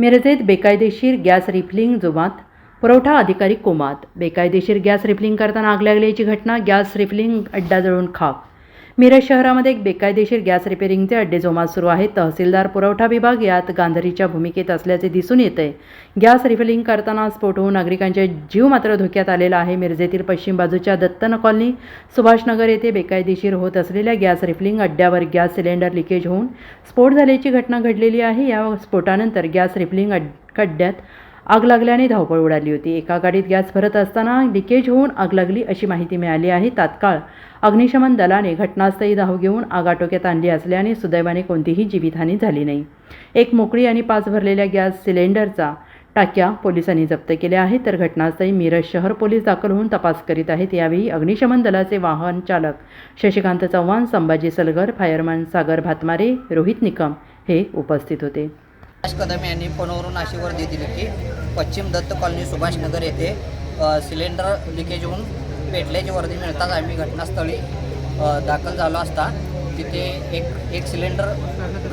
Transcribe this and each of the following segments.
मिरजेत बेकायदेशीर gas refilling Jamaat. पुरवठा अधिकारी कोमात. बेकायदेशीर गॅस रिफिलिंग करताना आग लागल्याची घटना गॅस रिफिलिंग अड्डा जळून खाक मिरज शहरामध्ये एक बेकायदेशीर गॅस रिपेरिंगचे अड्डे जोमात सुरू आहेत. तहसीलदार पुरवठा विभाग यात गांधरीच्या भूमिकेत असल्याचे दिसून येत. आहे गॅस रिफिलिंग करताना स्फोट होऊन नागरिकांचे जीव मात्र धोक्यात आलेला आहे. मिरजेतील पश्चिम बाजूच्या दत्तन कॉलनी सुभाषनगर येथे बेकायदेशीर होत असलेल्या गॅस रिफिलिंग अड्ड्यावर गॅस सिलेंडर लिकेज होऊन स्फोट झाल्याची घटना घडलेली आहे. या स्फोटानंतर गॅस रिफिलिंग अड अड्ड्यात आग लागल्याने धावपळ उडाली होती. एका गाडीत गॅस भरत असताना लिकेज होऊन आग लागली अशी माहिती मिळाली आहे. तात्काळ अग्निशमन दलाने घटनास्थळी धाव घेऊन आग आटोक्यात आणली असल्याने सुदैवाने कोणतीही जीवितहानी झाली नाही. एक मोकळी आणि पाच भरलेल्या गॅस सिलेंडरचा टाक्या पोलिसांनी जप्त केल्या आहेत. तर घटनास्थळी मिरज शहर पोलीस दाखल होऊन तपास करीत आहेत. यावेळी अग्निशमन दलाचे वाहन चालक शशिकांत चव्हाण संभाजी सलगर फायरमॅन सागर भातमारे रोहित निकम हे उपस्थित होते. सुभाष कदम यांनी फोनवरून अशी वर्दी दिली की पश्चिम दत्त कॉलनी सुभाषनगर येथे सिलेंडर लिकेज होऊन पेटल्याची वर्दी मिळताच आम्ही घटनास्थळी दाखल झालो असता. तिथे एक एक सिलेंडर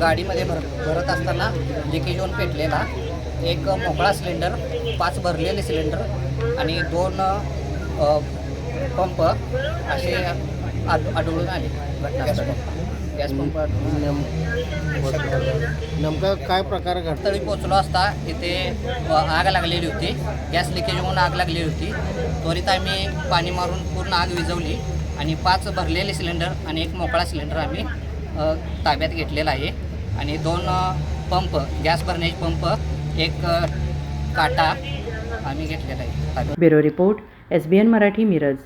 गाडीमध्ये भर भरत असताना लिकेज होऊन पेटलेला. एक मोकळा सिलेंडर पाच भरलेले सिलेंडर आणि दोन पंप असे आढळून आले घटनास्थळी. गॅस पंप नेमका काय प्रकार घडला तळी पोचलो असता तिथे आग लागलेली होती. गॅस लिकेज होऊन आग लागलेली होती. त्वरित आम्ही पाणी मारून पूर्ण आग विझवली आणि पाच भरलेले सिलेंडर आणि एक मोकळा सिलेंडर आम्ही ताब्यात घेतलेला आहे. आणि दोन पंप गॅस भरण्याचे पंप एक काटा आम्ही घेतलेला आहे. ताब्यात bureau report S B N Marathi Miraj.